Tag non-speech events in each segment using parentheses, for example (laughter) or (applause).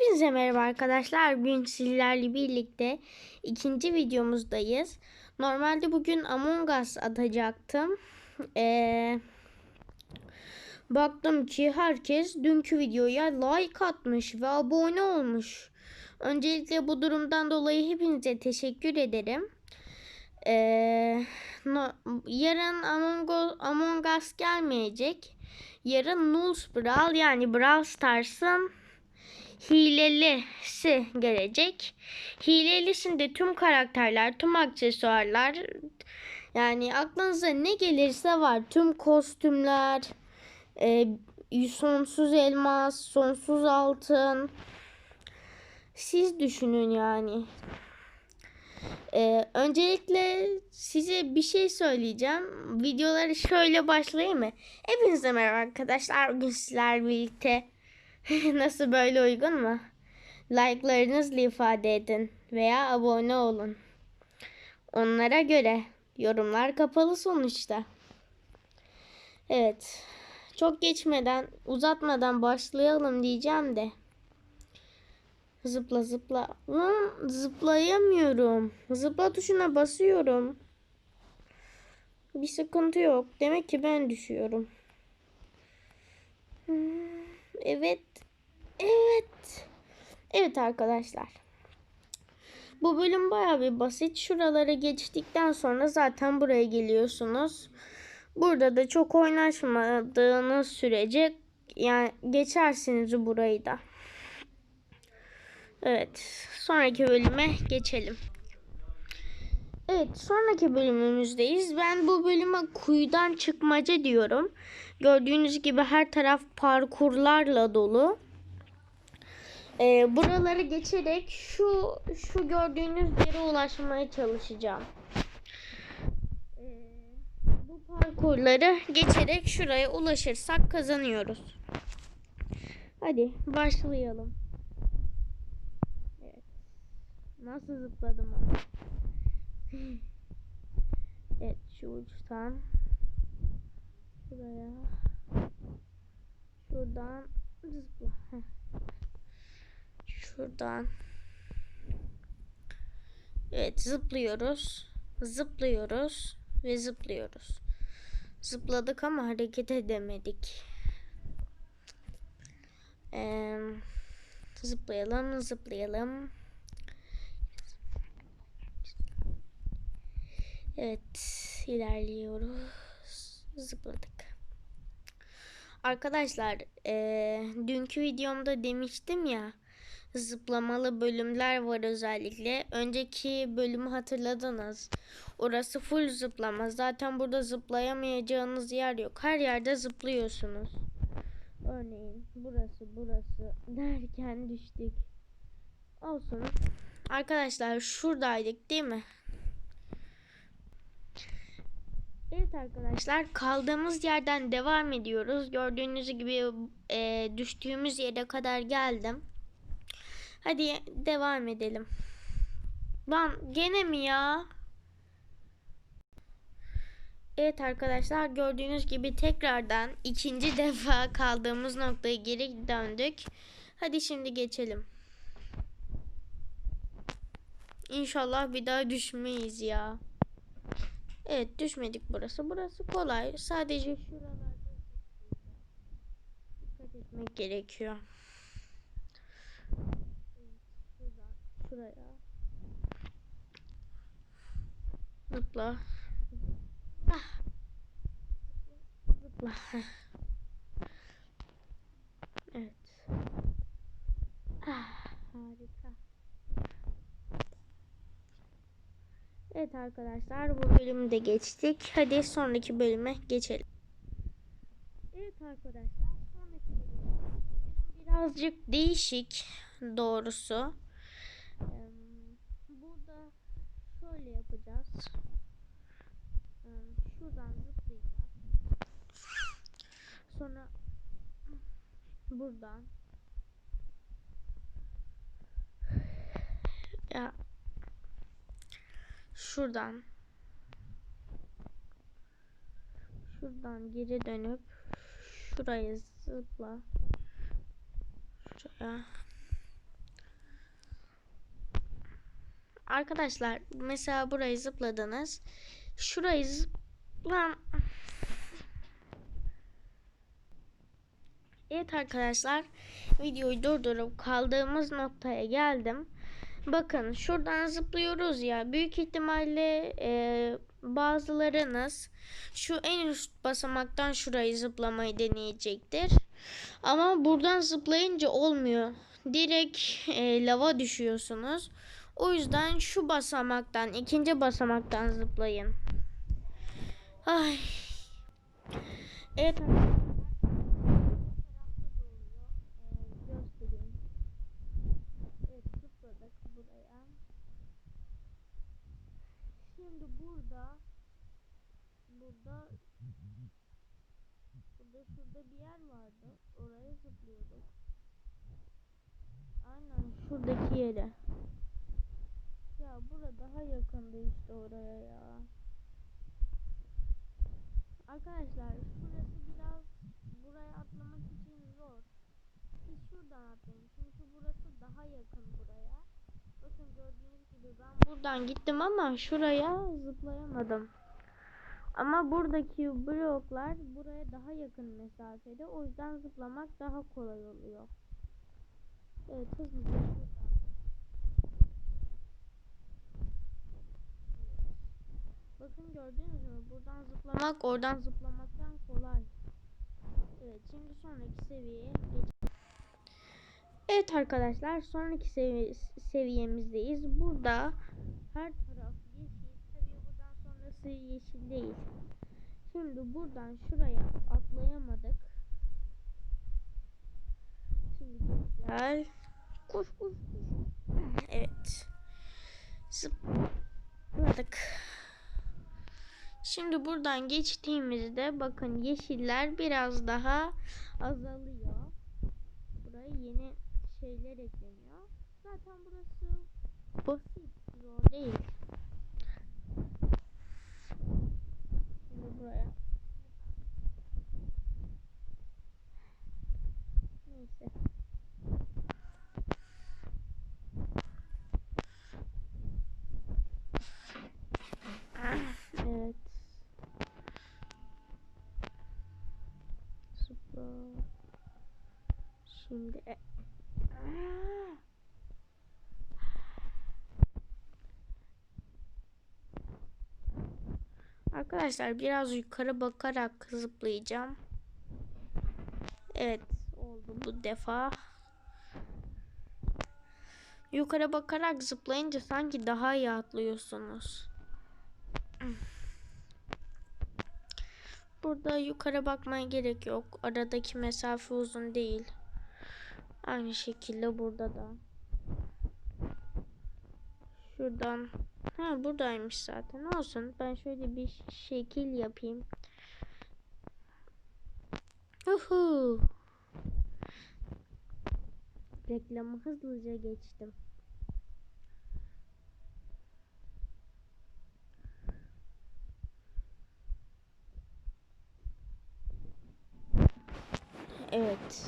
Hepinize merhaba arkadaşlar. Bugün sizlerle birlikte ikinci videomuzdayız. Normalde bugün Among Us atacaktım. Ee, baktım ki herkes dünkü videoya like atmış ve abone olmuş. Öncelikle bu durumdan dolayı hepinize teşekkür ederim. Ee, no- yarın Among Among Us gelmeyecek. Yarın Nulls Brawl yani Brawl Stars'ın hilelisi gelecek. Hilelisinde tüm karakterler, tüm aksesuarlar yani aklınıza ne gelirse var. Tüm kostümler, e, sonsuz elmas, sonsuz altın. Siz düşünün yani. Ee, öncelikle size bir şey söyleyeceğim. Videoları şöyle başlayayım mı? Hepinize merhaba arkadaşlar. Bugün sizlerle birlikte (laughs) nasıl böyle uygun mu? Like'larınızla ifade edin veya abone olun. Onlara göre yorumlar kapalı sonuçta. Evet. Çok geçmeden, uzatmadan başlayalım diyeceğim de. Zıpla zıpla. Lan zıplayamıyorum. Zıpla tuşuna basıyorum. Bir sıkıntı yok. Demek ki ben düşüyorum. Hmm, Evet. Evet. Evet arkadaşlar. Bu bölüm baya bir basit. Şuraları geçtikten sonra zaten buraya geliyorsunuz. Burada da çok oynaşmadığınız sürece yani geçersiniz burayı da. Evet. Sonraki bölüme geçelim. Evet. Sonraki bölümümüzdeyiz. Ben bu bölüme kuyudan çıkmaca diyorum. Gördüğünüz gibi her taraf parkurlarla dolu. Ee, buraları geçerek şu şu gördüğünüz yere ulaşmaya çalışacağım. Ee, bu parkurları geçerek şuraya ulaşırsak kazanıyoruz. Hadi başlayalım. Evet. Nasıl zıpladım ama. Evet şu uçtan şuraya şuradan zıpla. Şuradan. Evet zıplıyoruz. Zıplıyoruz ve zıplıyoruz. Zıpladık ama hareket edemedik. Ee, zıplayalım, zıplayalım. Evet, ilerliyoruz. Zıpladık. Arkadaşlar, eee, dünkü videomda demiştim ya, zıplamalı bölümler var özellikle. Önceki bölümü hatırladınız. Orası full zıplama. Zaten burada zıplayamayacağınız yer yok. Her yerde zıplıyorsunuz. Örneğin burası burası derken düştük. Olsun. Arkadaşlar şuradaydık değil mi? Evet arkadaşlar kaldığımız yerden devam ediyoruz. Gördüğünüz gibi e, düştüğümüz yere kadar geldim. Hadi devam edelim. Lan gene mi ya? Evet arkadaşlar gördüğünüz gibi tekrardan ikinci (laughs) defa kaldığımız noktaya geri döndük. Hadi şimdi geçelim. İnşallah bir daha düşmeyiz ya. Evet düşmedik burası. Burası kolay. Sadece şuralarda dikkat etmek gerekiyor. Şuradan şuraya. Zıpla. Ah. Zıpla. Evet. Ah, harika. Evet arkadaşlar bu bölümü de geçtik. Hadi sonraki bölüme geçelim. Evet arkadaşlar sonraki bölüm birazcık değişik doğrusu. Burada şöyle yapacağız. Şuradan zıplayacağız. Sonra buradan ya şuradan. Şuradan geri dönüp şuraya zıpla. Şuraya. Arkadaşlar mesela burayı zıpladınız. Şurayı zıplan Evet arkadaşlar videoyu durdurup kaldığımız noktaya geldim. Bakın şuradan zıplıyoruz ya büyük ihtimalle e, bazılarınız şu en üst basamaktan şurayı zıplamayı deneyecektir. Ama buradan zıplayınca olmuyor. Direkt e, lava düşüyorsunuz. O yüzden şu basamaktan ikinci basamaktan zıplayın. Ay. Evet arkadaşlar. göstereyim. Evet zıpladık buraya. Şimdi burada burada burada şurada bir yer vardı. Oraya zıplıyorduk. Aynen şuradaki yere. Ya burada daha yakındı işte oraya ya. Arkadaşlar şurası biraz buraya atlamak için zor. Siz şuradan atlayın. Çünkü burası daha yakın buraya. Bakın gördüğünüz gibi ben buradan gittim ama şuraya zıplayamadım. Ama buradaki bloklar buraya daha yakın mesafede. O yüzden zıplamak daha kolay oluyor. Evet hızlıca. Bakın gördünüz mü? Buradan zıplamak oradan zıplamaktan kolay. Evet şimdi sonraki seviyeye geçelim. Evet arkadaşlar sonraki sevi seviyemizdeyiz. Burada her taraf yeşil. Tabii buradan sonrası yeşil değil. Şimdi buradan şuraya atlayamadık. Şimdi gel. Koş koş koş. Evet. Zıpladık. Şimdi buradan geçtiğimizde bakın yeşiller biraz daha azalıyor. Buraya yeni şeyler ekleniyor. Zaten burası basit, zor değil. Şimdi buraya. Neyse. Evet. Zıpla. Şimdi e- Arkadaşlar biraz yukarı bakarak zıplayacağım. Evet oldu bu defa. Yukarı bakarak zıplayınca sanki daha iyi atlıyorsunuz. Burada yukarı bakmaya gerek yok. Aradaki mesafe uzun değil. Aynı şekilde burada da. Şuradan. Ha buradaymış zaten. Olsun. Ben şöyle bir şekil yapayım. Uhu. Reklamı hızlıca geçtim. Evet.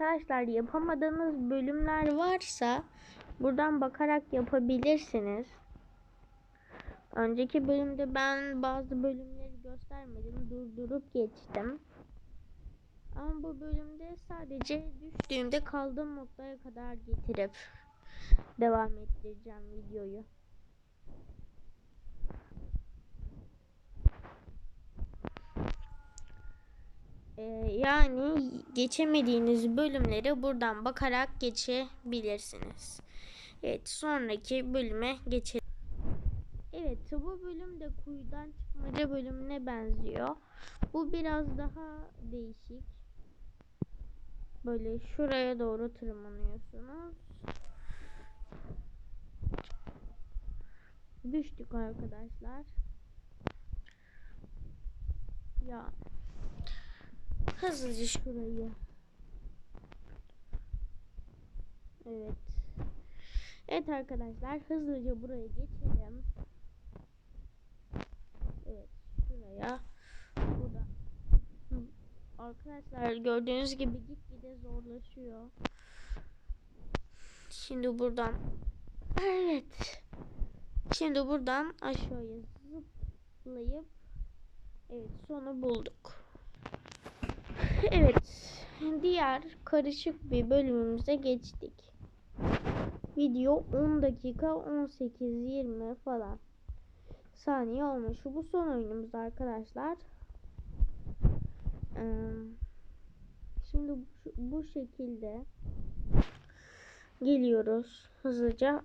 Arkadaşlar yapamadığınız bölümler varsa buradan bakarak yapabilirsiniz. Önceki bölümde ben bazı bölümleri göstermedim. Durdurup geçtim. Ama bu bölümde sadece düştüğümde kaldığım noktaya kadar getirip devam ettireceğim videoyu. Ee, yani geçemediğiniz bölümleri buradan bakarak geçebilirsiniz. Evet sonraki bölüme geçelim. Evet bu bölüm de kuyudan çıkmaca bölümüne benziyor. Bu biraz daha değişik. Böyle şuraya doğru tırmanıyorsunuz. Düştük arkadaşlar. Ya Hızlıca şurayı. Evet. Evet arkadaşlar hızlıca buraya geçelim. Evet şuraya. Burada. Arkadaşlar gördüğünüz gibi gitgide zorlaşıyor. Şimdi buradan Evet. Şimdi buradan aşağıya zıplayıp Evet sonu bulduk. (laughs) Evet. Diğer karışık bir bölümümüze geçtik. Video 10 dakika 18-20 falan saniye olmuş. Bu son oyunumuz arkadaşlar. Şimdi bu- bu şekilde geliyoruz. Hızlıca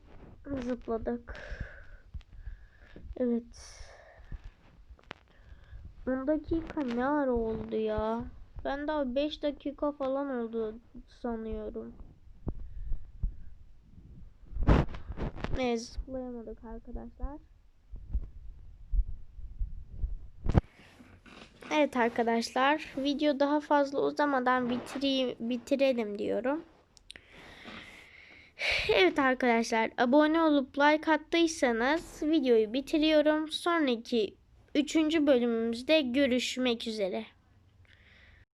zıpladık. Evet. 10 dakika ne ara oldu ya? Ben daha 5 dakika falan oldu sanıyorum. Ne zıplayamadık arkadaşlar. Evet arkadaşlar video daha fazla uzamadan bitireyim, bitirelim diyorum. Evet arkadaşlar abone olup like attıysanız videoyu bitiriyorum. Sonraki 3. bölümümüzde görüşmek üzere.